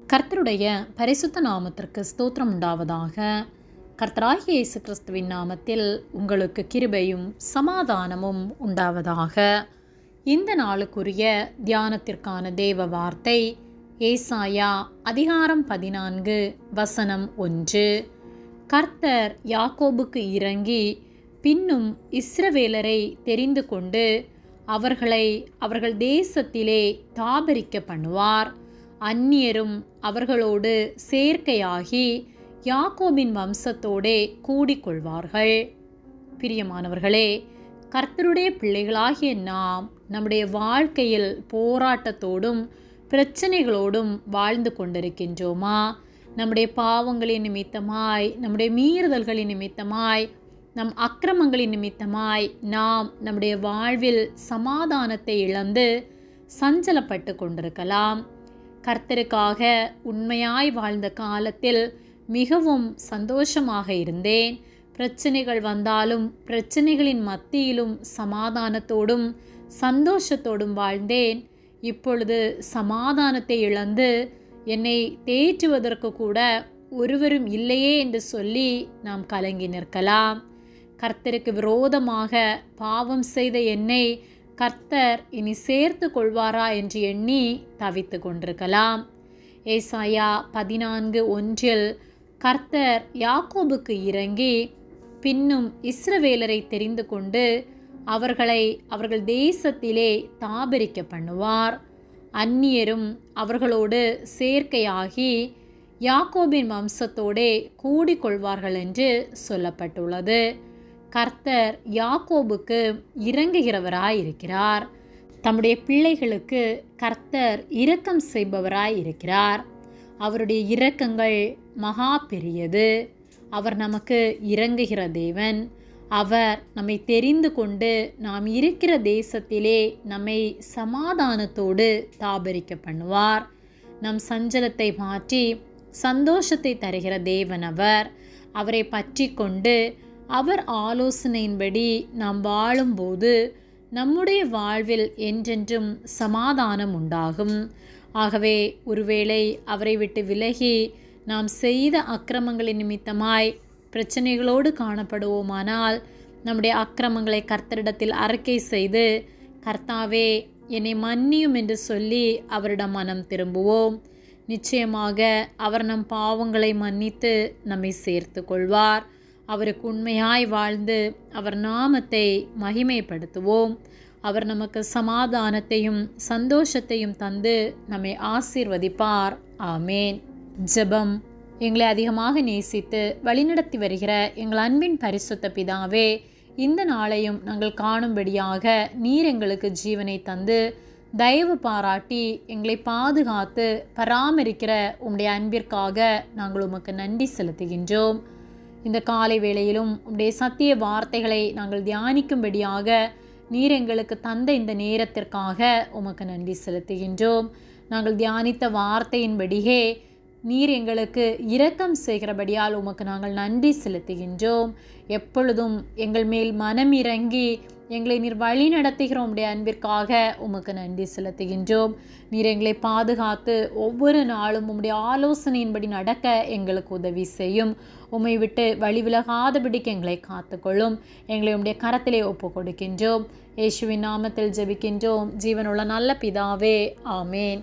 கர்த்தருடைய பரிசுத்த நாமத்திற்கு ஸ்தோத்திரம் உண்டாவதாக. கர்த்தராகிய இயேசு கிறிஸ்துவின் நாமத்தில் உங்களுக்கு கிருபையும் சமாதானமும் உண்டாவதாக. இந்த நாளுக்குரிய தியானத்திற்கான தேவ வார்த்தை ஏசாயா அதிகாரம் பதினான்கு வசனம் ஒன்று. கர்த்தர் யாக்கோபுக்கு இறங்கி பின்னும் இஸ்ரவேலரை தெரிந்து கொண்டு அவர்களை அவர்கள் தேசத்திலே தாபரிக்க பண்ணுவார். அந்நியரும் அவர்களோடு சேர்க்கையாகி யாக்கோபின் வம்சத்தோடே கூடிக்கொள்வார்கள். பிரியமானவர்களே கர்த்தருடைய பிள்ளைகளாகிய நாம் நம்முடைய வாழ்க்கையில் போராட்டத்தோடும் பிரச்சனைகளோடும் வாழ்ந்து கொண்டிருக்கின்றோமா? நம்முடைய பாவங்களின் நிமித்தமாய் நம்முடைய மீறுதல்களின் நிமித்தமாய் நம் அக்கிரமங்களின் நிமித்தமாய் நாம் நம்முடைய வாழ்வில் சமாதானத்தை இழந்து சஞ்சலப்பட்டு கொண்டிருக்கலாம். கர்த்தருக்காக உண்மையாய் வாழ்ந்த காலத்தில் மிகவும் சந்தோஷமாக இருந்தேன். பிரச்சனைகள் வந்தாலும் பிரச்சனைகளின் மத்தியிலும் சமாதானத்தோடும் சந்தோஷத்தோடும் வாழ்ந்தேன். இப்பொழுது சமாதானத்தை இழந்து என்னை தேற்றுவதற்கு கூட ஒருவரும் இல்லையே என்று சொல்லி நாம் கலங்கி நிற்கலாம். கர்த்தருக்கு விரோதமாக பாவம் செய்த என்னை கர்த்தர் இனி சேர்த்து கொள்வாரா என்று எண்ணி தவித்து கொண்டிருக்கலாம். ஏசாயா பதினான்கு ஒன்றில் கர்த்தர் யாக்கோபுக்கு இறங்கி பின்னும் இஸ்ரவேலரை தெரிந்து கொண்டு அவர்களை அவர்கள் தேசத்திலே தாபரிக்க பண்ணுவார். அந்நியரும் அவர்களோடு சேர்க்கையாகி யாக்கோபின் வம்சத்தோடே கூடிக்கொள்வார்கள் என்று சொல்லப்பட்டுள்ளது. கர்த்தர் யாக்கோபுக்கு இறங்குகிறவராயிருக்கிறார். தம்முடைய பிள்ளைகளுக்கு கர்த்தர் இரக்கம் செய்பவராயிருக்கிறார். அவருடைய இரக்கங்கள் மகா பெரியது. அவர் நமக்கு இறங்குகிற தேவன். அவர் நம்மை தெரிந்து கொண்டு நாம் இருக்கிற தேசத்திலே நம்மை சமாதானத்தோடு தாபரிக்க பண்ணுவார். நம் சஞ்சலத்தை மாற்றி சந்தோஷத்தை தருகிற தேவன் அவர். அவரை பற்றி கொண்டு அவர் ஆலோசனையின்படி நாம் வாழும்போது நம்முடைய வாழ்வில் என்றென்றும் சமாதானம் உண்டாகும். ஆகவே ஒருவேளை அவரை விட்டு விலகி நாம் செய்த அக்கிரமங்களின் நிமித்தமாய் பிரச்சனைகளோடு காணப்படுவோமானால் நம்முடைய அக்கிரமங்களை கர்த்தரிடத்தில் அறிக்கை செய்து கர்த்தாவே என்னை மன்னியும் என்று சொல்லி அவரிடம் மனம் திரும்புவோம். நிச்சயமாக அவர் நம் பாவங்களை மன்னித்து நம்மை சேர்த்து கொள்வார். அவருக்கு உண்மையாய் வாழ்ந்து அவர் நாமத்தை மகிமைப்படுத்துவோம். அவர் நமக்கு சமாதானத்தையும் சந்தோஷத்தையும் தந்து நம்மை ஆசீர்வதிப்பார். ஆமேன். ஜெபம். எங்களை அதிகமாக நேசித்து வழிநடத்தி வருகிற எங்கள் அன்பின் பரிசுத்த பிதாவே இந்த நாளையும் நாங்கள் காணும்படியாக நீர் எங்களுக்கு ஜீவனை தந்து தயவு பாராட்டி எங்களை பாதுகாத்து பராமரிக்கிற உம்முடைய அன்பிற்காக நாங்கள் உமக்கு நன்றி செலுத்துகின்றோம். இந்த காலை வேளையிலும் உடைய சத்திய வார்த்தைகளை நாங்கள் தியானிக்கும்படியாக நீர் எங்களுக்கு தந்த இந்த நேரத்திற்காக உமக்கு நன்றி செலுத்துகின்றோம். நாங்கள் தியானித்த வார்த்தையின்படியே நீர் எங்களுக்கு இரக்கம் செய்கிறபடியால் உமக்கு நாங்கள் நன்றி செலுத்துகின்றோம். எப்பொழுதும் எங்கள் மேல் மனம் இறங்கி எங்களை நீர் வழி நடத்துகிற உடைய அன்பிற்காக உமக்கு நன்றி செலுத்துகின்றோம். நீர் எங்களை பாதுகாத்து ஒவ்வொரு நாளும் உம்முடைய ஆலோசனையின்படி நடக்க எங்களுக்கு உதவி செய்யும். உம்மை விட்டு வழி விலகாதபடிக்கு எங்களை காத்துக்கொள்ளும். எங்களை உம்முடைய கரத்திலே ஒப்பு கொடுக்கின்றோம் இயேசுவின் நாமத்தில் ஜெபிக்கின்றோம். ஜீவனுள்ள நல்ல பிதாவே ஆமேன்.